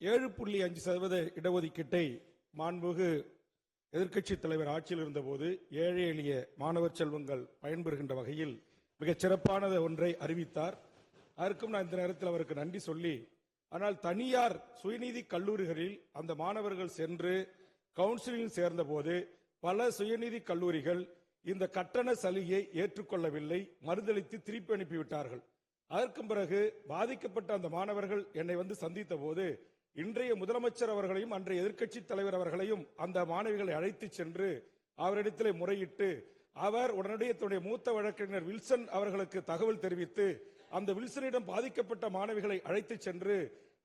ஏழு புள்ளி அஞ்சு சதவீத இடஒதுக்கீட்டை மாண்புமிகு எதிர்க்கட்சி தலைவர் ஆட்சியில் இருந்தபோது ஏழை எளிய மாணவர் செல்வங்கள் பயன்பெறுகின்ற வகையில் மிகச் சிறப்பானது ஒன்றை அறிவித்தார். அதற்கும் நான் இந்த நேரத்தில் அவருக்கு நன்றி சொல்லி ஆனால் தனியார் சுயநீதி கல்லூரிகளில் அந்த மாணவர்கள் சென்று கவுன்சிலிங் சேர்ந்தபோது பல சுயநீதி கல்லூரிகள் இந்த கட்டண சலுகையை ஏற்றுக்கொள்ளவில்லை மறுதளித்து திருப்பி அனுப்பிவிட்டார்கள். அதற்கும் பிறகு பாதிக்கப்பட்ட அந்த மாணவர்கள் என்னை வந்து சந்தித்த போது இன்றைய முதலமைச்சர் அவர்களையும் அன்றைய எதிர்க்கட்சி தலைவர் அவர்களையும் அந்த மாணவிகளை அழைத்து சென்று அவரிடத்திலே முறையிட்டு அவர் உடனடியே தன்னுடைய மூத்த வழக்கறிஞர் வில்சன் அவர்களுக்கு தகவல் தெரிவித்து அந்த வில்சனிடம் பாதிக்கப்பட்ட மாணவிகளை அழைத்து சென்று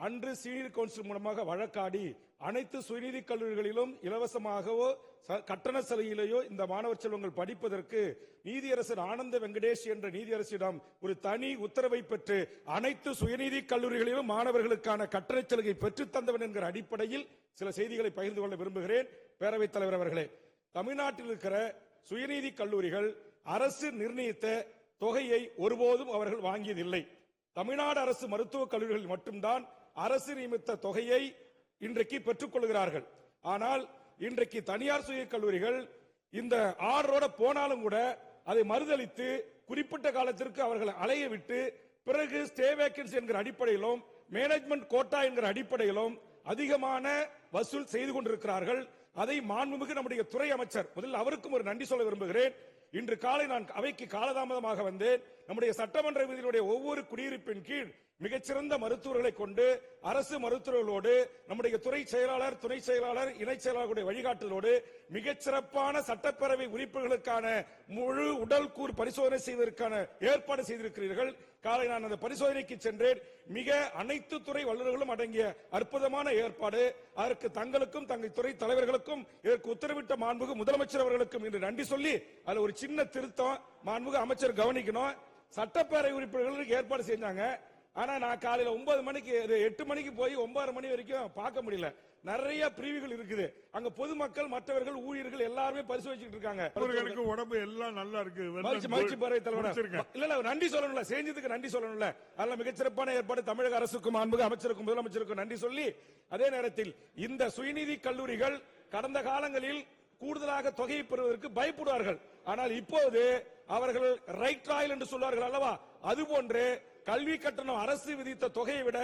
அன்று சீனியர் கவுன்சில் மூலமாக வழக்காடி அனைத்து சுயநீதி கல்லூரிகளிலும் இலவசமாகவோ ச- கட்டண சலுகையிலேயோ இந்த மாணவர் செல்வங்கள் படிப்பதற்கு நீதியரசர் ஆனந்த வெங்கடேஷ் என்ற நீதியரசிடம் ஒரு தனி உத்தரவை பெற்று அனைத்து சுயநீதி கல்லூரிகளிலும் மாணவர்களுக்கான கட்டண சலுகை பெற்றுத் தந்தவன் என்கிற அடிப்படையில் சில செய்திகளை பகிர்ந்து கொள்ள விரும்புகிறேன். பேரவைத் தலைவர் அவர்களே தமிழ்நாட்டில் இருக்கிற சுயநீதி கல்லூரிகள் அரசு நிர்ணயித்த தொகையை ஒருபோதும் அவர்கள் வாங்கியதில்லை. தமிழ்நாடு அரசு மருத்துவக் கல்லூரிகளில் மட்டும்தான் அரசு நியமித்த தொகையை இன்றைக்கு பெற்றுக் கொள்கிறார்கள். ஆனால் இன்றைக்கு தனியார் சுய கல்லூரிகள் இந்த ஆர்டரோட போனாலும் கூட அதை மறுதளித்து குறிப்பிட்ட காலத்திற்கு அவர்களை அலைய விட்டு பிறகு ஸ்டே வேக்கன்சி என்கிற அடிப்படையிலும் மேனேஜ்மெண்ட் கோட்டா என்கிற அடிப்படையிலும் அதிகமான வசூல் செய்து கொண்டிருக்கிறார்கள். அதை மாண்புமிகு நம்முடைய துறை அமைச்சர் முதலில் அவருக்கும் ஒரு நன்றி சொல்ல விரும்புகிறேன். இன்று காலை நான் அவைக்கு காலதாமதமாக வந்தேன். நம்முடைய சட்டமன்ற விதியினுடைய ஒவ்வொரு குடியிருப்பின் கீழ் மிகச்சிறந்த மருத்துவர்களை கொண்டு அரசு மருத்துவர்களோடு நம்முடைய துறை செயலாளர் துணை செயலாளர் இணை செயலாளர்களுடைய வழிகாட்டுதலோடு மிகச்சிறப்பான சட்டப்பேரவை உறுப்பினர்களுக்கான முழு உடல் கூறு பரிசோதனை செய்வதற்கான ஏற்பாடு செய்திருக்கிறீர்கள். காலை நான் அந்த பரிசோதனைக்கு சென்றேன். மிக அனைத்து துறை வல்லுநர்களும் அடங்கிய அற்புதமான ஏற்பாடு. அதற்கு தங்களுக்கும் தங்கள் துறை தலைவர்களுக்கும் இதற்கு உத்தரவிட்ட மாண்புகு முதலமைச்சர் அவர்களுக்கும் இன்று நன்றி சொல்லி அதுல ஒரு சின்ன திருத்தம் மாண்புகு அமைச்சர் கவனிக்கணும். சட்டப்பேரவை உறுப்பினர்களுக்கு ஏற்பாடு செஞ்சாங்க. ஆனா நான் காலையில ஒன்பது மணிக்கு எட்டு மணிக்கு போய் ஒன்பது மணி வரைக்கும் பார்க்க முடியல. நிறைய பிரிவுகள் இருக்குது. அங்க பொதுமக்கள் மற்றவர்கள் ஊழியர்கள் எல்லாருமே பரிசோதிச்சுட்டு இருக்காங்க. உடம்பு எல்லாம் நல்லா இருக்கு. மகிழ்ச்சி பேரவை தலைவர். இல்ல இல்ல நன்றி சொல்லணும்ல. செஞ்சதுக்கு நன்றி சொல்லணும்ல. அதுல மிகச்சிறப்பான ஏற்பாடு தமிழக அரசுக்கும் அன்புக்கு அமைச்சருக்கும் முதலமைச்சருக்கும் நன்றி சொல்லி அதே நேரத்தில் இந்த சுயநீதி கல்லூரிகள் கடந்த காலங்களில் கூடுதலாக தொகையை பெறுவதற்கு பயப்படுவார்கள். ஆனால் இப்போது அவர்கள் ரைட் ராயல் என்று சொல்வார்கள் அல்லவா? அதுபோன்று கல்வி கட்டணம் அரசு விதித்த தொகையை விட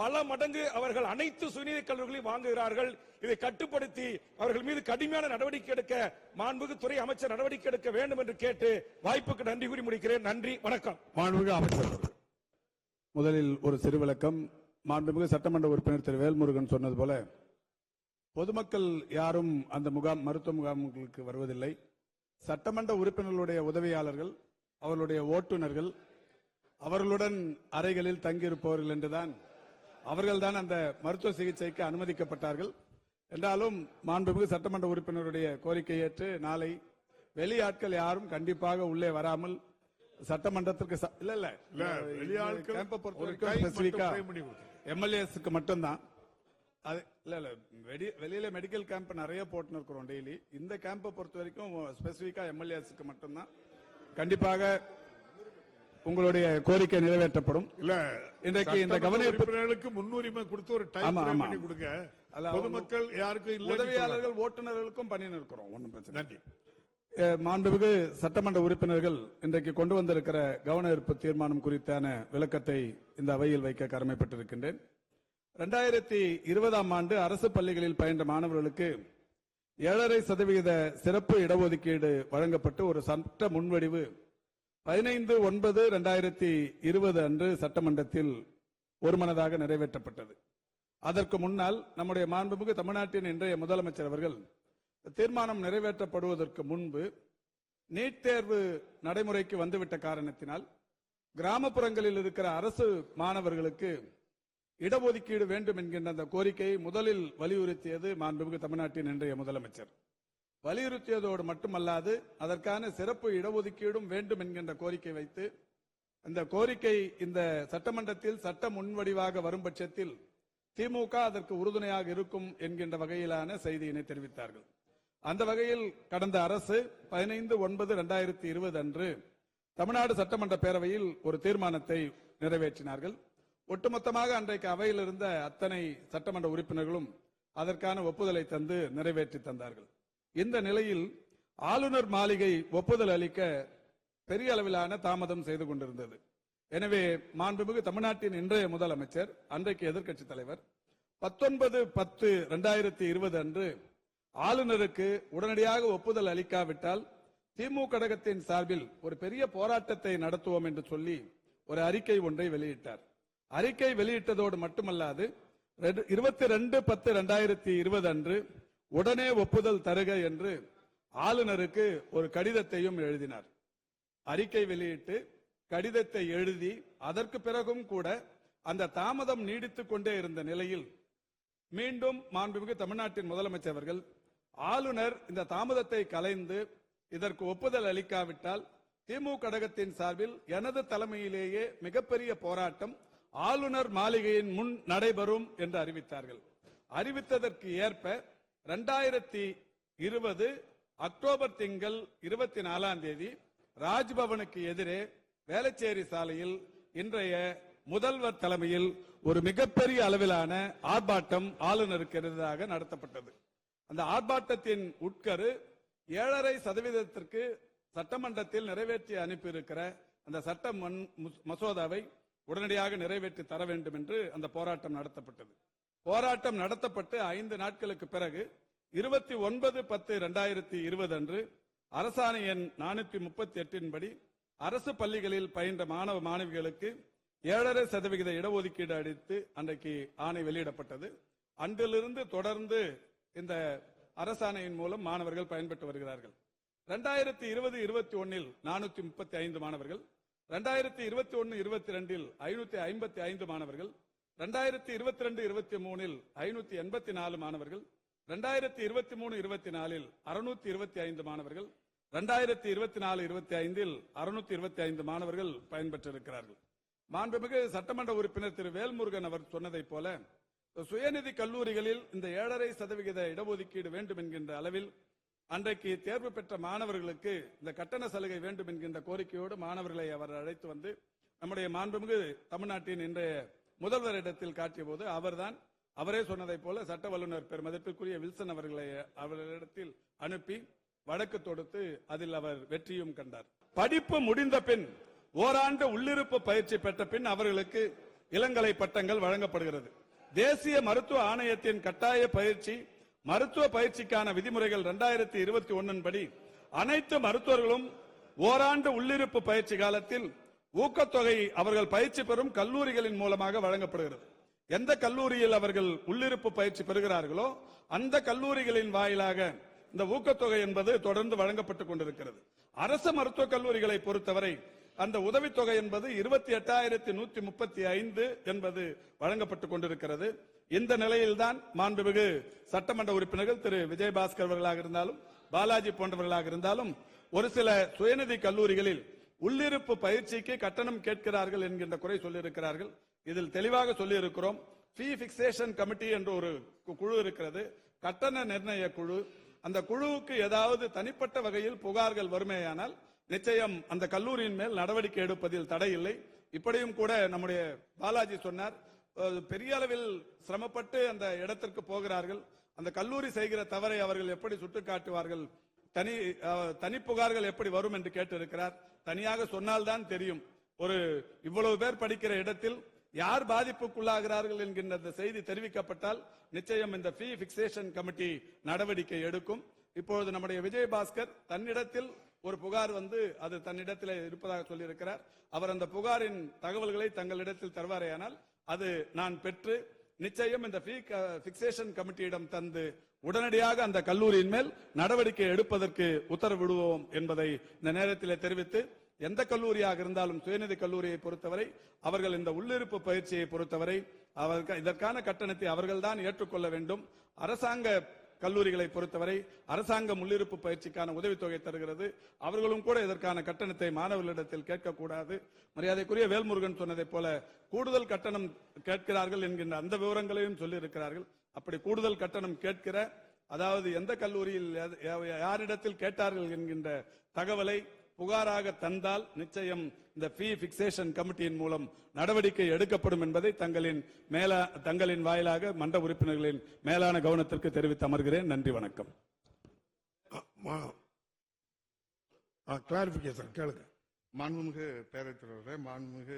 பல மடங்கு அவர்கள் அனைத்து சுயநிதி கல்லூரிகளையும் வாங்குகிறார்கள். இதை கட்டுப்படுத்தி அவர்கள் மீது கடுமையான நடவடிக்கை எடுக்க மாண்புக்கு துறை அமைச்சர் நடவடிக்கை எடுக்க வேண்டும் என்று கேட்டு வாய்ப்புக்கு நன்றி கூறி முடிக்கிறேன். நன்றி. வணக்கம். மாண்புமிகு அமைச்சர் முதலில் ஒரு சிறு விளக்கம் மாண்புமிகு சட்டமன்ற உறுப்பினர் திரு வேல்முருகன் சொன்னது போல பொதுமக்கள் யாரும் அந்த முகாம் மருத்துவ முகாம்களுக்கு வருவதில்லை. சட்டமன்ற உறுப்பினர்களுடைய உதவியாளர்கள் அவர்களுடைய ஓட்டுநர்கள் அவர்களுடன் அறைகளில் தங்கியிருப்பவர்கள் என்றுதான் அவர்கள்தான் அந்த மருத்துவ சிகிச்சைக்கு அனுமதிக்கப்பட்டார்கள். என்றாலும் மாண்புமிகு சட்டமன்ற உறுப்பினருடைய கோரிக்கை ஏற்று நாளை வெளியாட்கள் யாரும் கண்டிப்பாக உள்ளே வராமல் சட்டமன்றத்திற்கு இல்ல இல்ல. வெளியாட்கள். எம்எல்ஏஸ்க்கு மட்டும்தான். அது இல்ல இல்ல. வெடி- வெளியில மெடிக்கல் கேம்ப் நிறைய போட்டுன்னு இருக்கிறோம் டெய்லி இந்த கேம்பை பொறுத்த வரைக்கும் ஸ்பெசிபிக்கா எம்எல்ஏஸ்க்கு மட்டும்தான். கண்டிப்பாக உங்களுடைய கோரிக்கை நிறைவேற்றப்படும். இல்ல இன்றைக்கு இந்த கவனிப்பு- முன்னுரிமை கொடுத்து ஒரு டைம். பண்ணி கொடுங்க பொதுமக்கள் யாருக்கும் இல்ல உதவியாளர்கள் ஓட்டுநர்களுக்கும் பண்ணி இருக்கிறோம் ஒன்றும் பிரச்சனை. நன்றி. மாண்புமிகு சட்டமன்ற உறுப்பினர்கள் இன்றைக்கு கொண்டு வந்திருக்கிற கவன ஈர்ப்பு தீர்மானம் குறித்தான விளக்கத்தை இந்த அவையில் வைக்க கடமைப்பட்டிருக்கின்றேன். இரண்டாயிரத்தி இருபதாம் ஆண்டு அரசு பள்ளிகளில் பயின்ற மாணவர்களுக்கு ஏழரை சதவிகித சிறப்பு இடஒதுக்கீடு வழங்கப்பட்டு ஒரு சட்ட முன்வடிவு பதினைந்து ஒன்பது இரண்டாயிரத்தி இருபது அன்று சட்டமன்றத்தில் ஒருமனதாக நிறைவேற்றப்பட்டது. அதற்கு முன்னால் நம்முடைய மாண்புமிகு தமிழ்நாட்டின் இன்றைய முதலமைச்சர் அவர்கள் தீர்மானம் நிறைவேற்றப்படுவதற்கு முன்பு நீட் தேர்வு நடைமுறைக்கு வந்துவிட்ட காரணத்தினால் கிராமப்புறங்களில் இருக்கிற அரசு மாணவர்களுக்கு இடஒதுக்கீடு வேண்டும் என்கின்ற அந்த கோரிக்கையை முதலில் வலியுறுத்தியது மாண்புமிகு தமிழ்நாட்டின் இன்றைய முதலமைச்சர். வலியுறுத்தியதோடு மட்டுமல்லாது அதற்கான சிறப்பு இடஒதுக்கீடும் வேண்டும் என்கின்ற கோரிக்கை வைத்து இந்த கோரிக்கை இந்த சட்டமன்றத்தில் சட்ட முன்வடிவாக வரும் பட்சத்தில் திமுக அதற்கு உறுதுணையாக இருக்கும் என்கின்ற வகையிலான செய்தியினை தெரிவித்தார்கள். அந்த வகையில் கடந்த அரசு பதினைந்து ஒன்பது இரண்டாயிரத்தி இருபது அன்று தமிழ்நாடு சட்டமன்ற பேரவையில் ஒரு தீர்மானத்தை நிறைவேற்றினார்கள். ஒட்டுமொத்தமாக அன்றைக்கு அவையில் இருந்த அத்தனை சட்டமன்ற உறுப்பினர்களும் அதற்கான ஒப்புதலை தந்து நிறைவேற்றி தந்தார்கள். இந்த நிலையில் ஆளுநர் மாளிகை ஒப்புதல் அளிக்க பெரிய அளவிலான தாமதம் செய்து கொண்டிருந்தது. எனவே மாண்புமிகு தமிழ்நாட்டின் இன்றைய முதலமைச்சர் அன்றைக்கு எதிர்க்கட்சி தலைவர் பத்தொன்பது பத்து இரண்டாயிரத்தி இருபது அன்று ஆளுநருக்கு உடனடியாக ஒப்புதல் அளிக்காவிட்டால் திமுக கழகத்தின் சார்பில் ஒரு பெரிய போராட்டத்தை நடத்துவோம் என்று சொல்லி ஒரு அறிக்கை ஒன்றை வெளியிட்டார். அறிக்கை வெளியிட்டதோடு மட்டுமல்லாது இருபத்தி ரெண்டு பத்து இரண்டாயிரத்தி இருபது அன்று உடனே ஒப்புதல் தருக என்று ஆளுநருக்கு ஒரு கடிதத்தையும் எழுதினார். அறிக்கை வெளியிட்டு கடிதத்தை எழுதி அதற்கு பிறகும் கூட அந்த தாமதம் நீடித்துக் கொண்டே இருந்த நிலையில் மீண்டும் மாண்புமிகு தமிழ்நாட்டின் முதலமைச்சர் அவர்கள் ஆளுநர் இந்த தாமதத்தை கலைந்து இதற்கு ஒப்புதல் அளிக்காவிட்டால் திமுக கழகத்தின் சார்பில் எனது தலைமையிலேயே மிகப்பெரிய போராட்டம் ஆளுநர் மாளிகையின் முன் நடைபெறும் என்று அறிவித்தார்கள். அறிவித்ததற்கு ஏற்ப ரெண்டாயிரத்தி இருபது அக்டோபர் திங்கள் இருபத்தி நாலாம் தேதி ராஜ்பவனுக்கு எதிரே வேளச்சேரி சாலையில் இன்றைய முதல்வர் தலைமையில் ஒரு மிகப்பெரிய அளவிலான ஆர்ப்பாட்டம் ஆளுநருக்கு எதிராக நடத்தப்பட்டது. அந்த ஆர்ப்பாட்டத்தின் உட்கரு ஏழரை சதவீதத்திற்கு சட்டமன்றத்தில் நிறைவேற்றி அனுப்பியிருக்கிற அந்த சட்ட மன்- மசோதாவை உடனடியாக நிறைவேற்றி தர வேண்டும் என்று அந்த போராட்டம் நடத்தப்பட்டது. போராட்டம் நடத்தப்பட்டு ஐந்து நாட்களுக்கு பிறகு இருபத்தி ஒன்பது பத்து இரண்டாயிரத்தி இருபது அன்று அரசாணை எண் நானூத்தி முப்பத்தி எட்டின்படி அரசு பள்ளிகளில் பயின்ற மாணவ மாணவிகளுக்கு ஏழரை சதவிகித இடஒதுக்கீடு அளித்து அன்றைக்கு ஆணை வெளியிடப்பட்டது. அன்றிலிருந்து தொடர்ந்து இந்த அரசாணையின் மூலம் மாணவர்கள் பயன்பெற்று வருகிறார்கள். ரெண்டாயிரத்தி இருபது இருபத்தி ஒன்னில் நானூத்தி முப்பத்தி ஐந்து மாணவர்கள் ரெண்டாயிரத்தி இருபத்தி ஒன்னு இருபத்தி ரெண்டில் ஐநூத்தி ஐம்பத்தி ஐந்து மாணவர்கள் ரெண்டாயிரத்தி இருபத்தி ரெண்டு இருபத்தி மூணில் ஐநூத்தி எண்பத்தி நாலு மாணவர்கள் ரெண்டாயிரத்தி இருபத்தி மூணு இருபத்தி நாலில் அறுநூத்தி இருபத்தி ஐந்து மாணவர்கள் ரெண்டாயிரத்தி இருபத்தி நாலு இருபத்தி ஐந்தில் அறுநூத்தி இருபத்தி ஐந்து மாணவர்கள் பயன்பெற்றிருக்கிறார்கள். மாண்புமிகு சட்டமன்ற உறுப்பினர் திரு வேல்முருகன் அவர் சொன்னதைப் போல சுயநிதி கல்லூரிகளில் இந்த ஏழரை சதவிகித இடஒதுக்கீடு வேண்டும் என்கின்ற அளவில் அன்றைக்கு தேர்வு பெற்ற மாணவர்களுக்கு இந்த கட்டண சலுகை வேண்டும் என்கின்ற கோரிக்கையோடு மாணவர்களை அவர் அழைத்து வந்து நம்முடைய மாண்புமிகு தமிழ்நாட்டின் இன்றைய முதல்வரிடத்தில் காட்டிய போது அவர்தான் அவரே சொன்னதைப் போல சட்ட வல்லுநர் பெருமதிப்பிற்குரிய வில்சன் அவர்களை அவர்களிடத்தில் அனுப்பி வழக்கு தொடுத்து அதில் அவர் வெற்றியும் கண்டார். படிப்பு முடிந்த பின் ஓராண்டு உள்ளிருப்பு பயிற்சி பெற்ற பின் அவர்களுக்கு இளங்கலை பட்டங்கள் வழங்கப்படுகிறது. தேசிய மருத்துவ ஆணையத்தின் கட்டாய பயிற்சி மருத்துவ பயிற்சிக்கான விதிமுறைகள் இரண்டாயிரத்தி இருபத்தி ஒன்னின் படி அனைத்து மருத்துவர்களும் ஓராண்டு உள்ளிருப்பு பயிற்சி காலத்தில் ஊக்கத்தொகை அவர்கள் பயிற்சி பெறும் கல்லூரிகளின் மூலமாக வழங்கப்படுகிறது. எந்த கல்லூரியில் அவர்கள் உள்ளிருப்பு பயிற்சி பெறுகிறார்களோ அந்த கல்லூரிகளின் வாயிலாக இந்த ஊக்கத்தொகை என்பது தொடர்ந்து வழங்கப்பட்டுக் கொண்டிருக்கிறது. அரசு மருத்துவக் கல்லூரிகளை பொறுத்தவரை அந்த உதவித்தொகை என்பது இருபத்தி எட்டாயிரத்தி நூத்தி முப்பத்தி ஐந்து என்பது வழங்கப்பட்டுக் கொண்டிருக்கிறது. இந்த நிலையில்தான் மாண்புமிகு சட்டமன்ற உறுப்பினர்கள் திரு. விஜயபாஸ்கர் அவர்களாக இருந்தாலும் பாலாஜி போன்றவர்களாக இருந்தாலும் ஒரு சில சுயநிதி கல்லூரிகளில் உள்ளிருப்பு பயிற்சிக்கு கட்டணம் கேட்கிறார்கள் என்கின்ற குறை சொல்லியிருக்கிறார்கள். இதில் தெளிவாக சொல்லியிருக்கிறோம். ஃபீ பிக்சேஷன் கமிட்டி என்ற ஒரு கு- குழு இருக்கிறது. கட்டண நிர்ணய குழு. அந்த குழுவுக்கு ஏதாவது தனிப்பட்ட வகையில் புகார்கள் வருமேயானால் நிச்சயம் அந்த கல்லூரியின் மேல் நடவடிக்கை எடுப்பதில் தடை இல்லை இப்படியும் கூட நம்முடைய பாலாஜி சொன்னார். பெரிய அளவில் சிரமப்பட்டு அந்த இடத்திற்கு போகிறார்கள். அந்த கல்லூரி செய்கிற தவறை அவர்கள் எப்படி சுட்டிக்காட்டுவார்கள்? தனி தனி புகார்கள் எப்படி வரும் என்று கேட்டிருக்கிறார். தனியாக சொன்னால்தான் தெரியும். ஒரு இவ்வளவு பேர் படிக்கிற இடத்தில் யார் பாதிப்புக்குள்ளாகிறார்கள் என்கின்ற அந்த செய்தி தெரிவிக்கப்பட்டால் நிச்சயம் இந்த ஃபீ பிக்சேஷன் கமிட்டி நடவடிக்கை எடுக்கும். இப்பொழுது நம்முடைய விஜயபாஸ்கர் தன்னிடத்தில் ஒரு புகார் வந்து அது தன்னிடத்தில் இருப்பதாக சொல்லியிருக்கிறார். அவர் அந்த புகாரின் தகவல்களை தங்களிடத்தில் தருவாரேயானால் அது நான் பெற்று நிச்சயம் இந்த ஃபீ பிக்சேஷன் கமிட்டியிடம் தந்து உடனடியாக அந்த கல்லூரியின் மேல் நடவடிக்கை எடுப்பதற்கு உத்தரவிடுவோம் என்பதை இந்த நேரத்திலே தெரிவித்து எந்த கல்லூரியாக இருந்தாலும் சுயநிதி கல்லூரியை பொறுத்தவரை அவர்கள் இந்த உள்ளிருப்பு பயிற்சியை பொறுத்தவரை அவர்கள் இதற்கான கட்டணத்தை அவர்கள்தான் ஏற்றுக்கொள்ள வேண்டும். அரசாங்க கல்லூரிகளை பொறுத்தவரை அரசாங்கம் உள்ளிருப்பு பயிற்சிக்கான உதவித்தொகை தருகிறது. அவர்களும் கூட இதற்கான கட்டணத்தை மாணவர்களிடத்தில் கேட்கக்கூடாது. மரியாதைக்குரிய வேல்முருகன் சொன்னதைப் போல கூடுதல் கட்டணம் கேட்கிறார்கள் என்கின்ற அந்த விவரங்களையும் சொல்லியிருக்கிறார்கள். அப்படி கூடுதல் கட்டணம் கேட்கிற அதாவது எந்த கல்லூரியில் யாரிடத்தில் கேட்டார்கள் என்கின்ற தகவலை புகாராக தந்தால் நிச்சயம் இந்த ஃபீ பிக்சேஷன் கமிட்டியின் மூலம் நடவடிக்கை எடுக்கப்படும் என்பதை தங்களின் மேல தங்களின் வாயிலாக மன்ற உறுப்பினர்களின் மேலான கவனத்திற்கு தெரிவித்து அமர்கிறேன். நன்றி வணக்கம். கிளாரிபிகேஷன் கேளுங்க. மாண்புமிகு பேரவைத் தலைவரே மாண்புமிகு